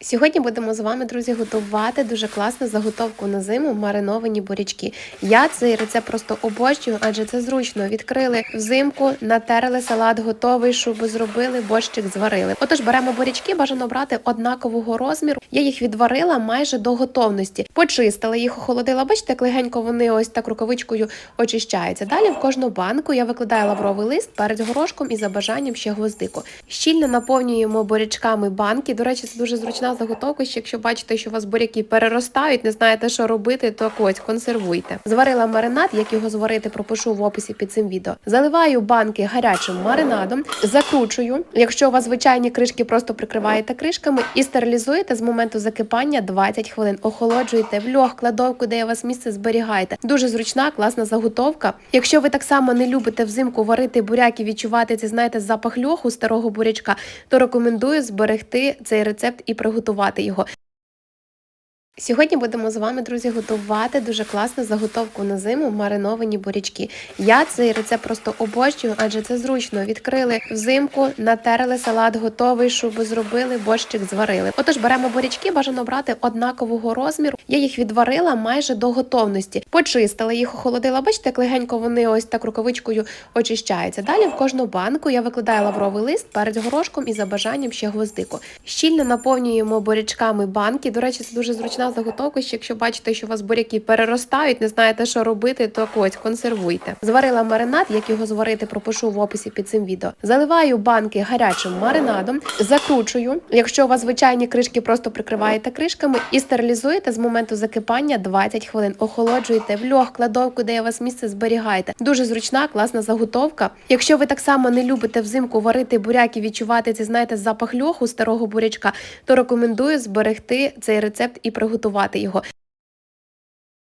Сьогодні будемо з вами, друзі, готувати дуже класну заготовку на зиму мариновані бурячки. Я цей рецепт просто обожнюю, адже це зручно. Відкрили взимку, натерли салат готовий, шубу зробили, борщик зварили. Отож, беремо бурячки, бажано брати однакового розміру. Я їх відварила майже до готовності. Почистила їх, охолодила. Бачите, як легенько вони ось так рукавичкою очищаються. Далі в кожну банку я викладаю лавровий лист перед горошком і за бажанням ще гвоздику. Щільно наповнюємо бурячками банки. До речі, це дуже зручна заготовка. Ще якщо бачите, що у вас буряки переростають, не знаєте, що робити, то ось консервуйте. Зварила маринад, як його зварити, пропишу в описі під цим відео. Заливаю банки гарячим маринадом, закручую. Якщо у вас звичайні кришки, просто прикриваєте кришками і стерилізуєте з моменту закипання 20 хвилин. Охолоджуєте в льох, кладовку, де у вас місце зберігаєте. Дуже зручна, класна заготовка. Якщо ви так само не любите взимку варити буряк і відчувати це, знаєте, запах льоху старого бурячка, то рекомендую зберегти цей рецепт і приготувати його. Сьогодні будемо з вами, друзі, готувати дуже класну заготовку на зиму мариновані бурячки. Я цей рецепт просто обожнюю, адже це зручно. Відкрили взимку, натерли салат готовий, шубу зробили, борщик зварили. Отож, беремо бурячки, бажано брати однакового розміру. Я їх відварила майже до готовності. Почистила їх, охолодила. Бачите, як легенько вони ось так рукавичкою очищаються. Далі в кожну банку я викладаю лавровий лист перед горошком і за бажанням ще гвоздику. Щільно наповнюємо бурячками банки. До речі, це дуже зручна заготовка. Ще якщо бачите, що у вас буряки переростають, не знаєте, що робити, то ось консервуйте. Зварила маринад, як його зварити, пропишу в описі під цим відео. Заливаю банки гарячим маринадом, закручую. Якщо у вас звичайні кришки, просто прикриваєте кришками і стерилізуєте з моменту закипання 20 хвилин. Охолоджуєте в льох, кладовку, де у вас місце зберігаєте. Дуже зручна, класна заготовка. Якщо ви так само не любите взимку варити буряк і відчувати це, знаєте, запах льоху старого бурячка, то рекомендую зберегти цей рецепт і приготувати його.